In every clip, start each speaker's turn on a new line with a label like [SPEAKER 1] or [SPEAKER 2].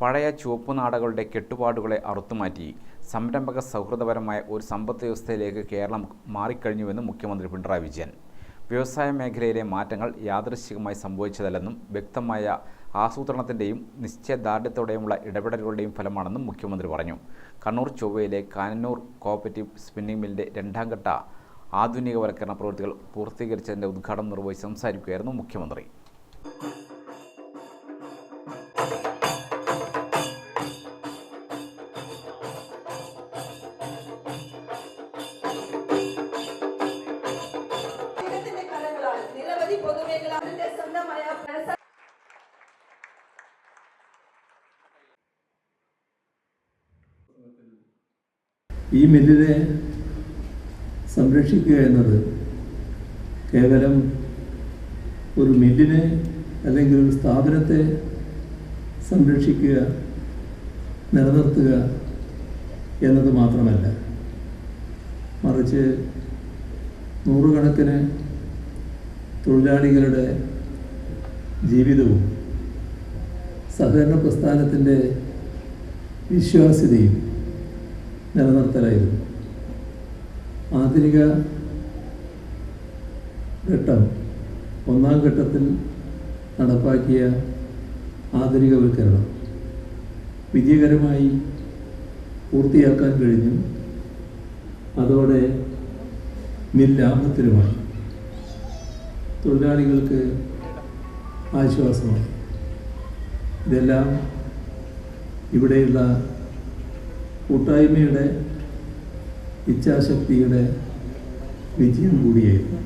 [SPEAKER 1] പഴയ ചുവപ്പ് നാടകളുടെ കെട്ടുപാടുകളെ അറുത്തുമാറ്റി സംരംഭക സൗഹൃദപരമായ ഒരു സമ്പദ് വ്യവസ്ഥയിലേക്ക് കേരളം മാറിക്കഴിഞ്ഞുവെന്ന് മുഖ്യമന്ത്രി പിണറായി വിജയൻ. വ്യവസായ മേഖലയിലെ മാറ്റങ്ങൾ യാദൃശ്ചികമായി സംഭവിച്ചതല്ലെന്നും വ്യക്തമായ ആസൂത്രണത്തിന്റെയും നിശ്ചയദാർഢ്യത്തോടെയുമുള്ള ഇടപെടലുകളുടെയും ഫലമാണെന്നും മുഖ്യമന്ത്രി പറഞ്ഞു. കണ്ണൂർ ചൊവ്വയിലെ കാനന്നൂർ കോപ്പറേറ്റീവ് സ്പിന്നിംഗ് മില്ലിന്റെ രണ്ടാം ഘട്ട ആധുനികവൽക്കരണ പ്രവൃത്തികൾ പൂർത്തീകരിച്ചതിന്റെ ഉദ്ഘാടനം നിർവഹിച്ച് സംസാരിക്കുകയായിരുന്നു മുഖ്യമന്ത്രി.
[SPEAKER 2] ഈ മില്ലിനെ സംരക്ഷിക്കുക എന്നത് കേവലം ഒരു മില്ലിനെ അല്ലെങ്കിൽ ഒരു സ്ഥാപനത്തെ സംരക്ഷിക്കുക നിലനിർത്തുക എന്നത് മാത്രമല്ല. മറിച്ച് നൂറുകണക്കിന് തൊഴിലാളികളുടെ ജീവിതവും സഹകരണ പ്രസ്ഥാനത്തിന്റെ വിശ്വാസ്യതയും നിലനിർത്തലായിരുന്നു. ആധുനിക ഘട്ടം ഒന്നാം ഘട്ടത്തിൽ നടപ്പാക്കിയ ആധുനികവൽക്കരണം വിജയകരമായി പൂർത്തിയാക്കാൻ കഴിഞ്ഞു. അതോടെ നിർലാഭത്തിനുമായി തൊഴിലാളികൾക്ക് ആശ്വാസമായി ഇതെല്ലാം ഇവിടെയുള്ള കൂട്ടായ്മയുടെ ഇച്ഛാശക്തിയുടെ വിജയം കൂടിയായിരുന്നു.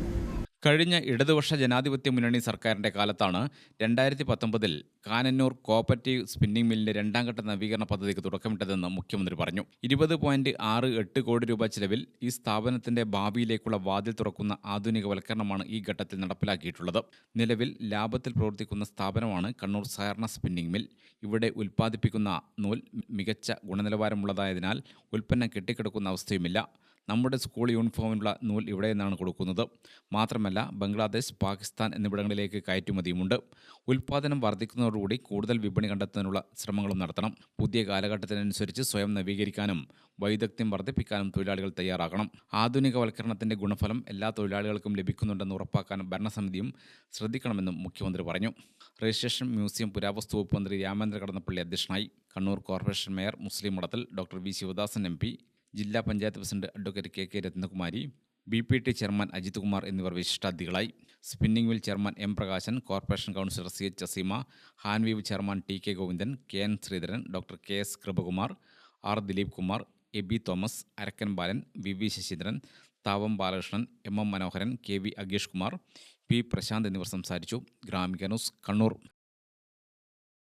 [SPEAKER 1] കഴിഞ്ഞ ഇടതുപക്ഷ ജനാധിപത്യ മുന്നണി സർക്കാരിന്റെ കാലത്താണ് രണ്ടായിരത്തി പത്തൊമ്പതിൽ കാനന്നൂർ കോപ്പറേറ്റീവ് സ്പിന്നിംഗ് മില്ലിന്റെ രണ്ടാം ഘട്ട നവീകരണ പദ്ധതിക്ക് തുടക്കമിട്ടതെന്ന് മുഖ്യമന്ത്രി പറഞ്ഞു. ഇരുപത് പോയിന്റ് ആറ് എട്ട് കോടി രൂപ ചിലവിൽ ഈ സ്ഥാപനത്തിന്റെ ഭാവിയിലേക്കുള്ള വാതിൽ തുറക്കുന്ന ആധുനികവൽക്കരണമാണ് ഈ ഘട്ടത്തിൽ നടപ്പിലാക്കിയിട്ടുള്ളത്. നിലവിൽ ലാഭത്തിൽ പ്രവർത്തിക്കുന്ന സ്ഥാപനമാണ് കണ്ണൂർ സഹകരണ സ്പിന്നിംഗ് മിൽ. ഇവിടെ ഉൽപ്പാദിപ്പിക്കുന്ന നൂൽ മികച്ച ഗുണനിലവാരമുള്ളതായതിനാൽ ഉൽപ്പന്നം കെട്ടിക്കിടക്കുന്ന അവസ്ഥയുമില്ല. നമ്മുടെ സ്കൂൾ യൂണിഫോമിനുള്ള നൂൽ ഇവിടെ നിന്നാണ് കൊടുക്കുന്നത്. മാത്രമല്ല ബംഗ്ലാദേശ് പാകിസ്ഥാൻ എന്നിവിടങ്ങളിലേക്ക് കയറ്റുമതിയുമുണ്ട്. ഉൽപ്പാദനം വർദ്ധിക്കുന്നതോടുകൂടി കൂടുതൽ വിപണി കണ്ടെത്തുന്നതിനുള്ള ശ്രമങ്ങളും നടത്തണം. പുതിയ കാലഘട്ടത്തിനനുസരിച്ച് സ്വയം നവീകരിക്കാനും വൈദഗ്ധ്യം വർദ്ധിപ്പിക്കാനും തൊഴിലാളികൾ തയ്യാറാകണം. ആധുനികവൽക്കരണത്തിന്റെ ഗുണഫലം എല്ലാ തൊഴിലാളികൾക്കും ലഭിക്കുന്നുണ്ടെന്ന് ഉറപ്പാക്കാനും ഭരണസമിതിയും ശ്രദ്ധിക്കണമെന്നും മുഖ്യമന്ത്രി പറഞ്ഞു. രജിസ്ട്രേഷൻ മ്യൂസിയം പുരാവസ്തു വകുപ്പ് മന്ത്രി രാമേന്ദ്ര കടന്നപ്പള്ളി അധ്യക്ഷനായി. കണ്ണൂർ കോർപ്പറേഷൻ മേയർ മുസ്ലിം മഠത്തിൽ ഡോക്ടർ വി ശിവദാസൻ എം ജില്ലാ panchayat president advocate K K Ratnakumari B P T chairman Ajith Kumar എന്നിവർ വിശിഷ്ടാതിഥികളായി. Spinning mill chairman M Prakashan corporation councillor C H Aseema Hanveev chairman T K Govindan K N Sreedharan doctor K S Kripakumar R Dileep Kumar A B Thomas Arakkan Balan V V Sasheendran Thavam Balakrishnan M M Manoharan K V Agesh Kumar P Prashanth എന്നിവർ സംസാരിച്ചു. Gramika news Kannur.